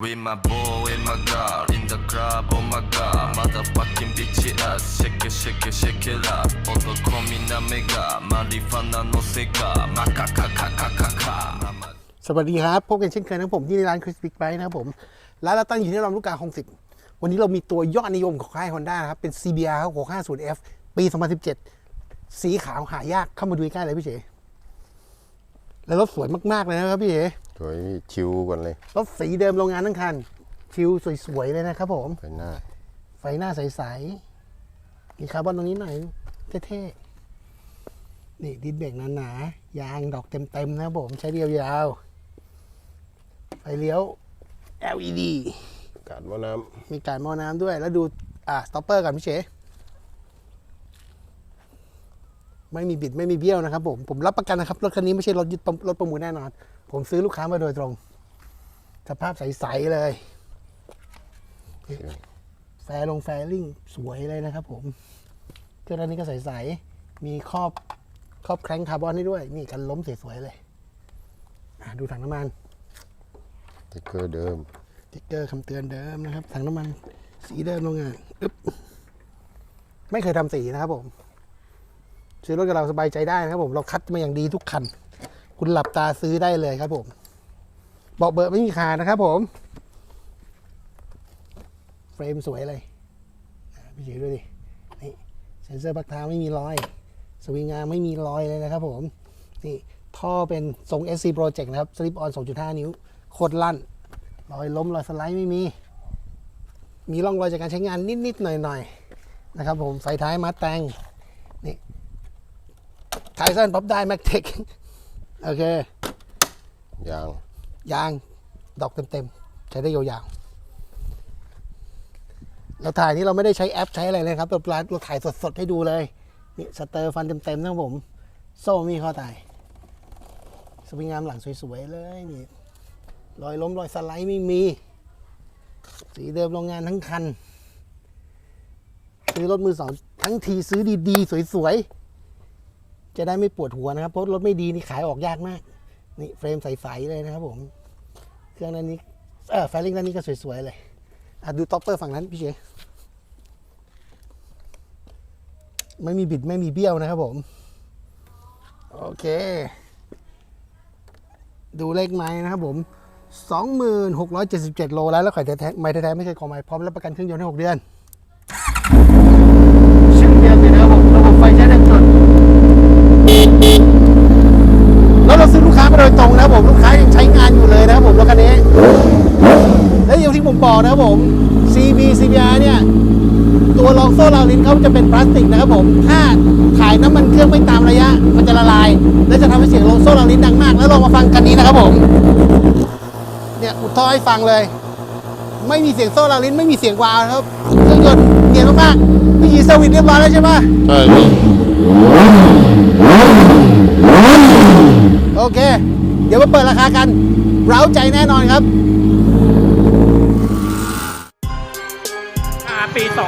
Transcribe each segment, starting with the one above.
With my boy and my girl in the club, oh my god Motherfucking BTS, shake it, shake it, shake it up 男みなめがマリファナの世界マカカカカカカ สวัสดีครับ พบกันเช่นเคยนะครับผมที่ร้านคริสปิกไบนะครับผมร้านเราตั้งอยู่ที่ลำลูกกาคลองสิบวันนี้เรามีตัวยอดนิยมของค่ายฮอนด้านะครับ เป็น CBR 650F ปี 2017 สีขาวหายากเข้ามาดูใกล้เลยพี่เฉแล้วรถสวยมากๆเลยนะครับพี่เฉ ส วยชิวก่อนเลยรถสีเดิมโรงงานทั้งคัน ชิวสวยๆเลยนะครับผม ไปหน้า ไฟหน้าใสๆมีคาร์บอนตรงนี้หน่อยเท่ๆ นี่ดิสเบรกหนาๆ ยางดอกเต็มๆนะครับผมใช้เรียวยาวๆไฟเลี้ยว LED กาดว่าน้มีการหมอน้ำด้วยแล้วดู อ่าสต็อปเปอร์กันพี่เฉ ไม่มีบิดไม่มีเบี้ยวนะครับผมผมรับประกันนะครับรถคันนี้ไม่ใช่รถยึดประรถประมูลแน่นอน ผมซื้อลูกค้ามาโดยตรง สภาพใสๆเลยแฟร์ลงแฟริ่งสวยเลยนะครับผมเครื่องด้านนี้ก็ใสๆมีครอบครอบแคร้งคาร์บอนให้ด้วย นี่กันล้มสวยๆเลยอะดูถังน้ำมันำติ๊กเกอร์เดิมติ๊กเกอร์คำเตือนเดิมนะครับถังน้ำมันสีเดิมโรงงานอึ๊บไม่เคยทำสีนะครับผม ซื้อรถกับเราสบายใจได้นะครับผมเราคัดมาอย่างดีทุกคัน คุณหลับตาซื้อได้เลยครับผมเบาะเบอร์ไม่มีขาดนะครับผมเฟรมสวยเลยพี่ฉีด้วยดินี่เซ็นเซอร์ปักเท้าไม่มีรอย สวิงอาไม่มีรอยเลยนะครับผมนี่ท่อเป็นทรง SC Project นะครับสลิปออน2.5 นิ้วโคตรลั่นรอยล้มรอยสไลด์ไม่มี มีร่องรอยจากการใช้งานนิด ๆ หน่อย ๆ นะครับผมไฟท้ายมาแตง ไทสันป๊อปได้แม็กเทคโอเคยางยางดอกเต็มๆ ใช้ได้ยาวๆ เราถ่ายนี่เราไม่ได้ใช้แอปใช้อะไรเลยครับเราเราถ่ายสดๆ ให้ดูเลย นี่สเตอร์ฟันเต็มๆนะครับผม โซ่ไม่มีข้อตายสวิงงามหลังสวยๆ เลยนี่รอยล้มรอยสไลด์ไม่มี สีเดิมโรงงานทั้งคัน ซื้อรถมือสอง ทั้งทีซื้อดีๆ สวยๆ จะได้ไม่ปวดหัวนะครับเพราะรถไม่ดีนี่ขายออกยากมาก นี่เฟรมใสๆเลยนะครับผมเครื่องด้านนี้เออแฟลิงด้านนี้ก็สวยๆเลยอะดูท็อปเปอร์ฝั่งนั้นพี่เชไม่มีบิดไม่มีเบี้ยวนะครับผม โอเค ดูเลขไม้นะครับผม2677 โลแล้วแล้วไข่แท้ไม้แท้ๆไม่เคยกองไม้พร้อมรับประกันเครื่องยนต์ให้ 6 เดือนเช่นเดียวกันนะครับผมระบบไฟใช้ได้จดแล้วเราซื้อลูกค้ามาโดยตรงนะครับผมลูกค้ายังใช้งานอยู่เลยนะครับผมรถคันนี้ และอย่างที่ผมบอก นะครับผม CB CBR เนี่ยตัวรองโซ่ราวลิ้นเขาจะเป็นพลาสติกนะครับผม ถ้าถ่ายน้ำมันเครื่องไม่ตามระยะ มันจะละลาย และจะทำให้เสียงรองโซ่ราวลิ้นดังมาก แล้วลองมาฟังกันนี้นะครับผม เนี่ยอุดท่อให้ฟังเลย ไม่มีเสียงโซ่ราวลิ้นไม่มีเสียงวาวนะครับ เครื่องยนต์เนียนมากๆพี่ยีเซอร์วิสเรียบร้อยแล้วใช่ไหมใช่พี่โอเค เดี๋ยวมาเปิดราคากัน เร้าใจแน่นอนครับ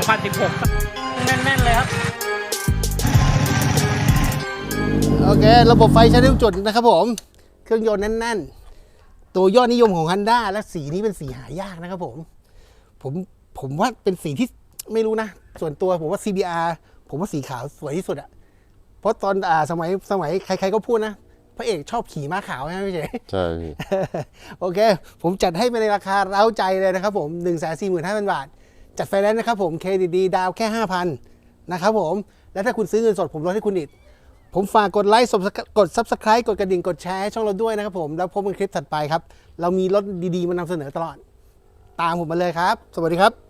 2016 แน่นๆเลยครับ โอเค ระบบไฟใช้ได้ทุกจุดนะครับผม เครื่องยนต์แน่นๆ ตัวยอดนิยมของ Honda และสีนี้เป็นสีหายากนะครับผม ผมผมว่าเป็นสีที่ไม่รู้นะ ส่วนตัวผมว่า CBR ผมว่าสีขาวสวยที่สุดอะเพราะตอนอ่าสมัยสมัยใครๆก็พูดนะ พระเอกชอบขี่ม้าขาวใช่ไหมพี่เจ ใช่พี่โอเค ผมจัดให้ไปในราคาเร้าใจเลยนะครับผม 1 4 5 0 0 0 บาท จัดไฟแนนซ์นะครับผมเครดิตดีดาวแค่ 5,000 นะครับผม และถ้าคุณซื้อเงินสดผมลดให้คุณอีก ผมฝากกดไลค์กด Subscribe กดกระดิ่ง กดแชร์ให้ช่องเราด้วยนะครับผม แล้วพบกันคลิปถัดไปครับ เรามีรถดีๆ มานำเสนอตลอด ตามผมมาเลยครับ สวัสดีครับ